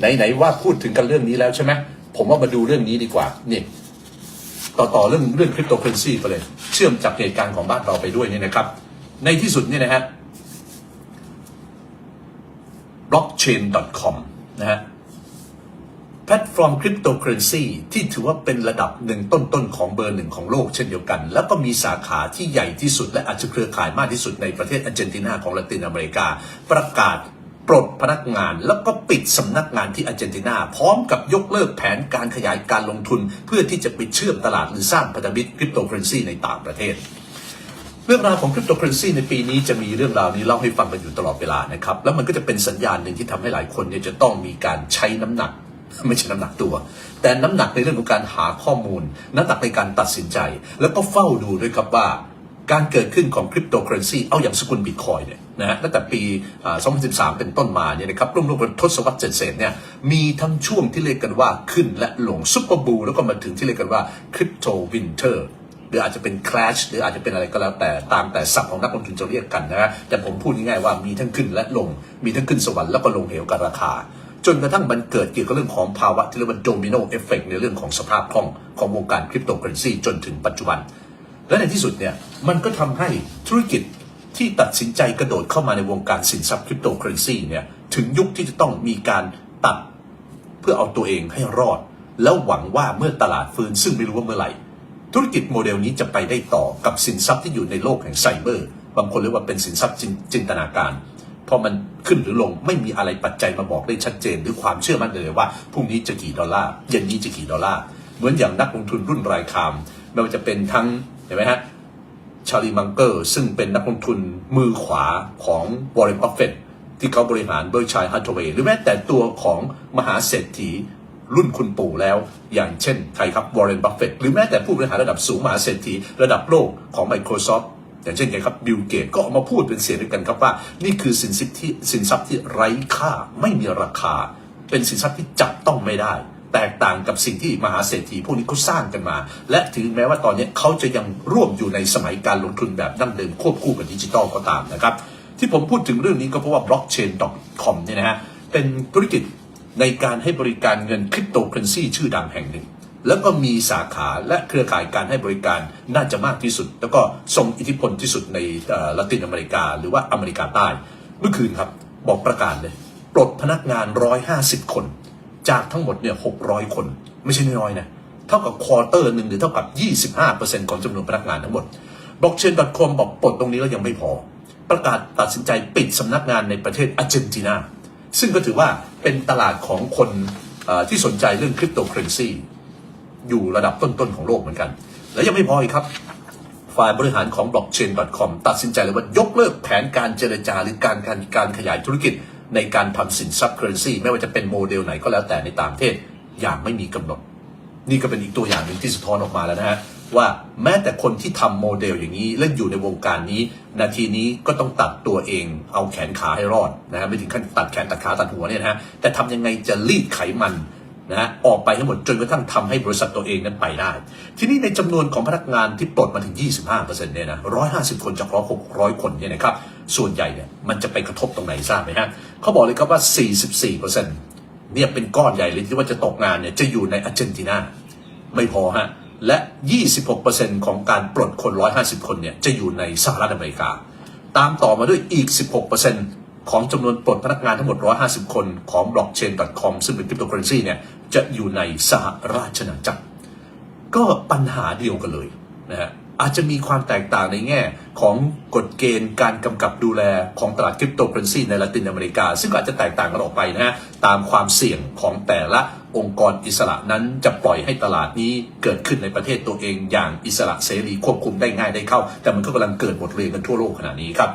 ไหนๆว่าพูดถึงกันเรื่องนี้แล้วใช่ไหมผมว่ามาดูเรื่องนี้ดีกว่านี่ต่อต่อเรื่องเรื่องคริปโตเคอเรนซีไปเลย เชื่อมจากเหตุการณ์ของบ้านเราไปด้วยนี่นะครับ ในที่สุดเนี่ยนะฮะ blockchain.com นะฮะแพลตฟอร์มคริปโตเคอเรนซีที่ถือว่าเป็นระดับหนึ่งต้นๆของเบอร์หนึ่งของโลกเช่นเดียวกัน แล้วก็มีสาขาที่ใหญ่ที่สุด และอาจจะเครือข่ายมากที่สุดในประเทศอาร์เจนตินาของละตินอเมริกา ประกาศ ปลดพนักงานแล้วก็ปิดสำนักงานที่อาร์เจนตินาพร้อมกับยกเลิกแผนการขยายการลงทุน เพื่อที่จะไปเชื่อมตลาดหรือสร้างพันธมิตรคริปโตเคอเรนซีในต่างประเทศเรื่องราวของคริปโตเคอเรนซีในปีนี้จะมีเรื่องราวนี้เล่าให้ฟังกันอยู่ตลอดเวลานะครับ แล้วมันก็จะเป็นสัญญาณหนึ่งที่ทำให้หลายคนเนี่ยจะต้องมีการใช้น้ำหนัก ไม่ใช่น้ำหนักตัว แต่น้ำหนักในเรื่องของการหาข้อมูล น้ำหนักในการตัดสินใจ แล้วก็เฝ้าดูด้วยครับว่า การเกิดขึ้นของคริปโตเคอเรนซีเอาอย่างสกุลบิตคอยเนี่ยนะฮะตั้งแต่ปี 2013 เป็นต้นมาเนี่ยนะครับร่วมๆเป็นทศวรรษเศษเนี่ยมีทั้งช่วงที่เรียกกันว่าขึ้นและลงซุปเปอร์บูลแล้วก็มาถึงที่เรียกกันว่าคริปโตวินเทอร์หรืออาจจะเป็น crash หรืออาจจะเป็นอะไรก็แล้วแต่ตามแต่ศัพท์ของนักลงทุนจะเรียกกันนะฮะแต่ผมพูดง่ายๆว่ามีทั้งขึ้นและลง มีทั้งขึ้นสวรรค์แล้วก็ลงเหวกับราคา จนกระทั่งมันเกิดเกี่ยวกับเรื่องของภาวะที่เรียกว่าโดมิโนเอฟเฟกในเรื่องของสภาพคล่องของวงการคริปโตเคอเรนซีจนถึงปัจจุบัน และในที่สุดเนี่ยมันก็ทำให้ธุรกิจที่ตัดสินใจกระโดดเข้ามาในวงการสินทรัพย์คริปโตเคอเรนซีเนี่ยถึงยุคที่จะต้องมีการตัดเพื่อเอาตัวเองให้รอด แล้วหวังว่าเมื่อตลาดฟื้นซึ่งไม่รู้ว่าเมื่อไหร่ ธุรกิจโมเดลนี้จะไปได้ต่อกับสินทรัพย์ที่อยู่ในโลกแห่งไซเบอร์ บางคนเรียกว่าเป็นสินทรัพย์จินจินตนาการพอมันขึ้นหรือลงไม่มีอะไรปัจจัยมาบอกได้ชัดเจน หรือความเชื่อมั่นเลยว่าพรุ่งนี้จะกี่ดอลลาร์เย็นนี้จะกี่ดอลลาร์เหมือนอย่างนักลงทุนรุ่นรายคามไม่ว่าจะเป็นทั้ง ห็นไหมฮะชาลีมังเกอร์ซึ่งเป็นนักลงทุนมือขวาของวอร์เรนบัฟเฟตที่เขาบริหารเบอร์ชัยฮัตเทเวย์หรือแม้แต่ตัวของมหาเศรษฐีรุ่นคุณปู่แล้ว อย่างเช่นใครครับวอร์เรนบัฟเฟตหรือแม้แต่ผู้บริหารระดับสูงมหาเศรษฐีระดับโลกของ Microsoft อย่างเช่นใครครับบิลเกตก็ออกมาพูดเป็นเสียงเดียวกันครับว่า นี่คือสินทรัพย์ที่สินทรัพย์ที่ไร้ค่าไม่มีราคา เป็นสินทรัพย์ที่จับต้องไม่ได้ แตกต่างกับสิ่งที่มหาเศรษฐีพวกนี้เขาสร้างกันมา และถึงแม้ว่าตอนนี้เขาจะยังร่วมอยู่ในสมัยการลงทุนแบบดั้งเดิมควบคู่กับดิจิทัลก็ตามนะครับ ที่ผมพูดถึงเรื่องนี้ก็เพราะว่า blockchain.com เนี่ยนะฮะเป็นธุรกิจในการให้บริการเงินคริปโตเคอเรนซีชื่อดังแห่งหนึ่ง แล้วก็มีสาขาและเครือข่ายการให้บริการน่าจะมากที่สุด แล้วก็ทรงอิทธิพลที่สุดในละตินอเมริกา หรือว่าอเมริกาใต้ เมื่อคืนครับบอกประกาศเลย ปลดพนักงาน 150 คน จากทั้งหมดเนี่ย600คน ไม่ใช่น้อยนะ เท่ากับควอเตอร์หนึ่งหรือเท่ากับ 25%ของจำนวนพนักงานทั้งหมด blockchain.com บอกปลดตรงนี้แล้วยังไม่พอ ประกาศตัดสินใจปิดสำนักงานในประเทศอาร์เจนตินา ซึ่งก็ถือว่าเป็นตลาดของคนที่สนใจเรื่องคริปโตเคอเรนซีอยู่ระดับต้นๆของโลกเหมือนกัน และยังไม่พออีกครับ ฝ่ายบริหารของ blockchain.com ตัดสินใจเลยว่ายกเลิกแผนการเจรจาหรือการการการขยายธุรกิจ ในการทำสินทรัพย์เคอร์เรนซีไม่ว่าจะเป็นโมเดลไหนก็แล้วแต่ในต่างประเทศอย่างไม่มีกำหนด นี่ก็เป็นอีกตัวอย่างหนึ่งที่สะท้อนออกมาแล้วนะฮะว่าแม้แต่คนที่ทำโมเดลอย่างนี้เล่นอยู่ในวงการนี้ นาทีนี้ก็ต้องตัดตัวเองเอาแขนขาให้รอดนะฮะไม่ถึงขั้นตัดแขนตัดขาตัดหัวเนี่ยนะฮะแต่ทำยังไงจะรีดไขมันนะฮะออกไปให้หมดจนกระทั่งทำให้บริษัทตัวเองนั้นไปได้ ทีนี้ในจำนวนของพนักงานที่ปลดมาถึง 25%เนี่ยนะ150 คนจาก100คนเนี่ยนะครับ ส่วนใหญ่เนี่ยมันจะไปกระทบตรงไหนทราบไหมฮะเขาบอกเลยครับว่า 44%เนี่ยเป็นก้อนใหญ่เลยที่ว่าจะตกงานเนี่ยจะอยู่ในอาร์เจนตินาไม่พอฮะและ 26%ของการปลดคน 150 คนเนี่ยจะอยู่ในสหรัฐอเมริกา ตามต่อมาด้วยอีก 16%ของจำนวนปลดพนักงานทั้งหมด 150 คนของ blockchain.com ซึ่งเป็นคริปโตเคอเรนซีเนี่ยจะอยู่ในสหราชอาณาจักร ก็ปัญหาเดียวกันเลยนะฮะ อาจจะมีความแตกต่างในแง่ของกฎเกณฑ์การกำกับดูแลของตลาดคริปโตเคอเรนซีในละตินอเมริกา ซึ่งอาจจะแตกต่างกันออกไปนะฮะตามความเสี่ยงของแต่ละองค์กรอิสระนั้นจะปล่อยให้ตลาดนี้เกิดขึ้นในประเทศตัวเองอย่างอิสระเสรีควบคุมได้ง่ายได้เข้า แต่มันก็กำลังเกิดบทเรียนกันทั่วโลกขณะนี้ครับ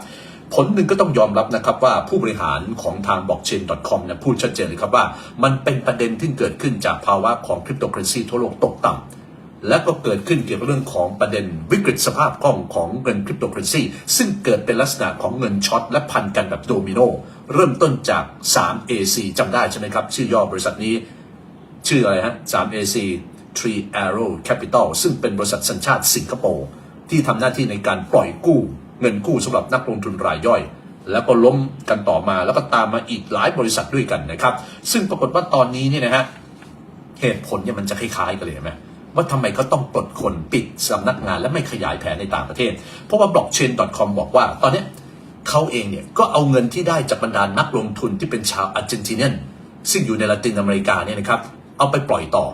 ผลหนึ่งก็ต้องยอมรับนะครับว่าผู้บริหารของทาง blockchain.com เนี่ยพูดชัดเจนเลยครับว่า มันเป็นประเด็นที่เกิดขึ้นจากภาวะของคริปโตเคอเรนซีทั่วโลกตกต่ำ และก็เกิดขึ้นเกี่ยวกับเรื่องของประเด็นวิกฤตสภาพคล่องของเงินคริปโตเคอเรนซีซึ่งเกิดเป็นลักษณะของเงินช็อตและพันกันแบบโดมิโนเริ่มต้นจาก 3AC จำได้ใช่ไหมครับ ชื่อย่อบริษัทนี้ ชื่ออะไรฮะ 3AC Tree Arrow Capital ซึ่งเป็นบริษัทสัญชาติสิงคโปร์ที่ทำหน้าที่ในการปล่อยกู้ เงินกู้สำหรับนักลงทุนรายย่อย แล้วก็ล้มกันต่อมาแล้วก็ตามมาอีกหลายบริษัทด้วยกันนะครับ ซึ่งปรากฏว่าตอนนี้เนี่ยนะฮะเหตุผลเนี่ยมันจะคล้ายๆกันเลยไหม ว่าทำไมเขาต้องปลดคนปิดสำนักงานและไม่ขยายแผนในต่างประเทศ เพราะว่า blockchain.com บอกว่า ตอนนี้เขาเองเนี่ยก็เอาเงินที่ได้จากบรรดานักลงทุนที่เป็นชาวอาร์เจนติเนียนซึ่งอยู่ในละตินอเมริกาเนี่ยนะครับเอาไปปล่อยต่อ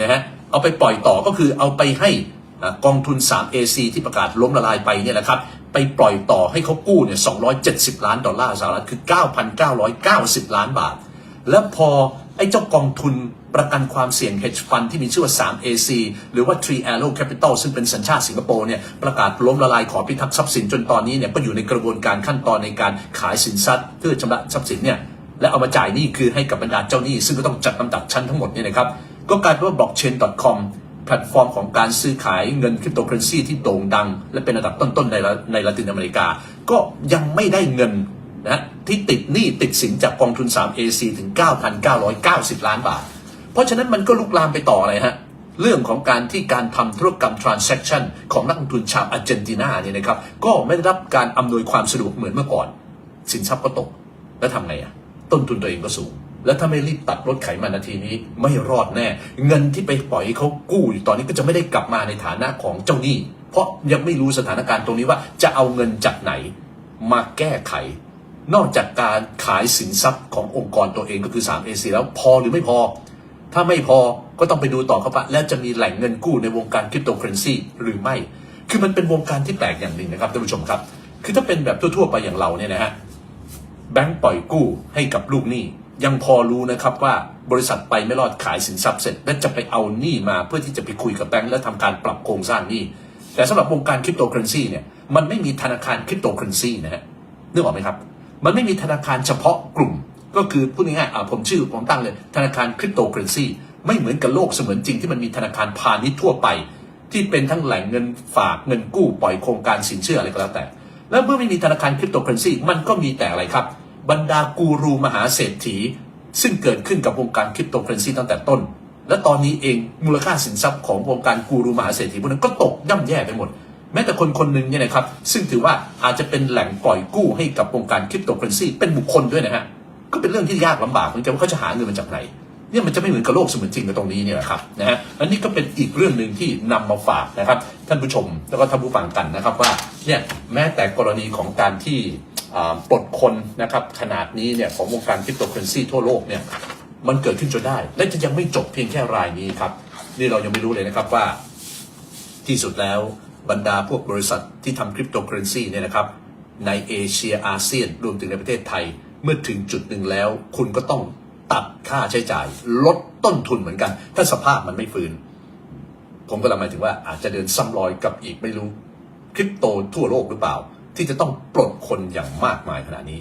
นะฮะเอาไปปล่อยต่อก็คือเอาไปให้กองทุน 3AC ที่ประกาศล้มละลายไปเนี่ยนะครับไปปล่อยต่อให้เขากู้เนี่ย270 ล้านดอลลาร์สหรัฐคือ 9,990 ล้านบาท แล้วพอ อ้เจ้ากองทุนประกันความเสี่ยง hedge fund ที่มีชื่อว่า 3AC หรือว่า Tree Arrow Capital ซึ่งเป็นสัญชาติสิงคโปร์เนี่ยประกาศล้มละลายขอพิทักษ์ทรัพย์สินจนตอนนี้เนี่ยก็อยู่ในกระบวนการขั้นตอนในการขายสินทรัพย์เพื่อชำระทรัพย์สินเนี่ยและเอามาจ่ายหนี้คือให้กับบรรดาเจ้าหนี้ซึ่งก็ต้องจัดลำดับชั้นทั้งหมดเนี่ยนะครับก็กลายเป็นว่า blockchain.com แพลตฟอร์มของการซื้อขายเงินคริปโตเคอเรนซีที่โด่งดัง และเป็นอันดับต้นๆในในละตินอเมริกา ก็ยังไม่ได้เงิน นะที่ติดหนี้ติดสินจากกองทุน 3AC ถึง 9,990 ล้านบาท เพราะฉะนั้นมันก็ลุกลามไปต่ออะไรฮะเรื่องของการที่การทำธุรกรรม transaction ของนักลงทุนชาวอาร์เจนตินาเนี่ยนะครับก็ไม่ได้รับการอำนวยความสะดวกเหมือนเมื่อก่อน สินทรัพย์ก็ตก แล้วทำไงอะต้นทุนตัวเองก็สูง แล้วถ้าไม่รีบตัดลดไขมันนาทีนี้ไม่รอดแน่ เงินที่ไปปล่อยเขากู้อยู่ตอนนี้ก็จะไม่ได้กลับมาในฐานะของเจ้าหนี้ เพราะยังไม่รู้สถานการณ์ตรงนี้ว่าจะเอาเงินจากไหนมาแก้ไข นอกจากการขายสินทรัพย์ขององค์กรตัวเองก็คือ 3AC แล้วพอหรือไม่พอ ถ้าไม่พอก็ต้องไปดูต่อครับว่าแล้วจะมีแหล่งเงินกู้ในวงการคริปโตเคอเรนซีหรือไม่ คือมันเป็นวงการที่แปลกอย่างหนึ่งนะครับท่านผู้ชมครับ คือถ้าเป็นแบบทั่วๆไปอย่างเราเนี่ยนะฮะแบงก์ปล่อยกู้ให้กับลูกหนี้ยังพอรู้นะครับว่าบริษัทไปไม่รอดขายสินทรัพย์เสร็จ และจะไปเอาหนี้มาเพื่อที่จะไปคุยกับแบงก์และทำการปรับโครงสร้างหนี้แต่สำหรับวงการคริปโตเคอเรนซีเนี่ยมันไม่มีธนาคารคริปโตเคอเรนซีนะฮะนึกออกไหมครับ มันไม่มีธนาคารเฉพาะกลุ่ม ก็คือพูดง่ายๆอ่าผมชื่อผมตั้งเลย ธนาคารคริปโตเคอเรนซีไม่เหมือนกับโลกเสมือนจริงที่มันมีธนาคารพาณิชย์ทั่วไป ที่เป็นทั้งแหล่งเงินฝากเงินกู้ปล่อยโครงการสินเชื่ออะไรก็แล้วแต่ แล้วเมื่อไม่มีธนาคารคริปโตเคอเรนซีมันก็มีแต่อะไรครับ บรรดากูรูมหาเศรษฐี ซึ่งเกิดขึ้นกับวงการคริปโตเคอเรนซีตั้งแต่ต้น และตอนนี้เองมูลค่าสินทรัพย์ของวงการกูรูมหาเศรษฐีพวกนั้นก็ตกย่ำแย่ไปหมด แม้แต่คนคนหนึ่งเนี่ยนะครับซึ่งถือว่าอาจจะเป็นแหล่งปล่อยกู้ให้กับวงการคริปโตเคอเรนซีเป็นบุคคลด้วยนะฮะก็เป็นเรื่องที่ยากลำบากเหมือนกันว่าเขาจะหาเงินมาจากไหนเนี่ยมันจะไม่เหมือนกับโลกเสมือนจริงกับตรงนี้เนี่ยครับนะฮะอันนี้ก็เป็นอีกเรื่องหนึ่งที่นำมาฝากนะครับ ท่านผู้ชมแล้วก็ท่านผู้ฟังกันนะครับว่าเนี่ยแม้แต่กรณีของการที่ปลดคนนะครับขนาดนี้เนี่ยของวงการคริปโตเคอเรนซีทั่วโลกเนี่ยมันเกิดขึ้นจนได้ และจะยังไม่จบเพียงแค่รายนี้ครับ นี่เรายังไม่รู้เลยนะครับว่าที่สุดแล้ว บรรดาพวกบริษัทที่ทำคริปโตเคอเรนซีเนี่ยนะครับ ในเอเชียอาเซียนรวมถึงในประเทศไทย เมื่อถึงจุดหนึ่งแล้ว คุณก็ต้องตัดค่าใช้จ่าย ลดต้นทุนเหมือนกัน ถ้าสภาพมันไม่ฟื้น ผมก็หมายถึงว่าอาจจะเดินซ้ำรอยกับอีกไม่รู้คริปโตทั่วโลกหรือเปล่า ที่จะต้องปลดคนอย่างมากมายขนาดนี้